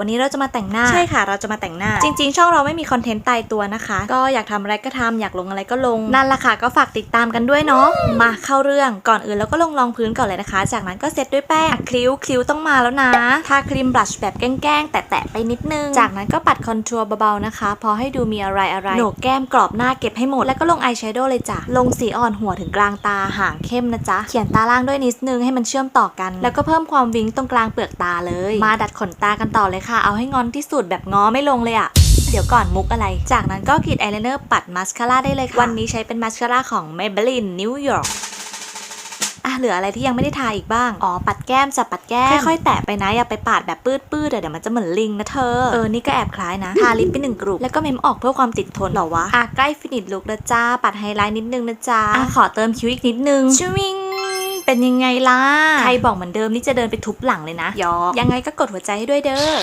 วันนี้เราจะมาแต่งหน้าใช่ค่ะ เราจะมาแต่งหน้า จริง ๆ ช่องเราไม่มีคอนเทนต์ตายตัวนะคะ ก็อยากทำอะไรก็ทำอยากลงอะไรก็ลงนั่นละค่ะก็ฝากติดตามกันด้วยเนาะมาเข้าเรื่องก่อนอื่นเราก็ลงรองพื้นก่อนเลยนะคะ จากนั้นก็เซตด้วยแป้งอะคลิ้วคลิ้วต้องมาแล้วนะทาครีมบลัชแบบแกล้งๆแตะๆไปนิดนึง จากนั้นก็ปัดคอนทัวร์เบาๆนะคะ พอให้ดูมีอะไรอะไรโหนกแก้มกรอบหน้าเก็บให้หมดแล้วก็ลงอายแชโดว์เลยจ้ะลงสีอ่อนหัวถึงกลางตาห่างเข้มนะจ๊ะเขียนตาล่างด้วยนิดนึงให้มันเชื่อมต่อกัน แล้วก็เพิ่มความวิงตรงกลางเปลือกตาเลย มาดัดขนตากันต่อเลยค่ะ เอาให้งอนที่สุดแบบง้อไม่ลงเลยอะเดี๋ยวก่อนมุกอะไร จากนั้นก็กรีดอายไลเนอร์ปัดมาสคาร่าได้เลยค่ะ วันนี้ใช้เป็นมาสคาร่าของ Maybelline New York อะเหลืออะไรที่ยังไม่ได้ทาอีกบ้าง อ๋อ ปัดแก้มจับปัดแก้ม ค่อยๆ แตะไปนะ อย่าไปปาดแบบปื้ดๆเดี๋ยวมันจะเหมือนลิงนะเธอ เออ นี่ก็แอบคล้ายนะ ทาลิปไปหนึ่งกลุ่มแล้วก็เมมออกเพื่อความติดทนเหรอวะ อะ ใกล้ฟินิชลุกแล้วจ้า ปัดไฮไลท์นิดนึงนะจ้าอะขอเติมคิ้วอีกนิดนึงชวิง เป็นยังไงล่ะ ใครบอกเหมือนเดิมนี่จะเดินไปทุบหลังเลยนะยอกยังไงก็กดหัวใจให้ด้วยเด้อ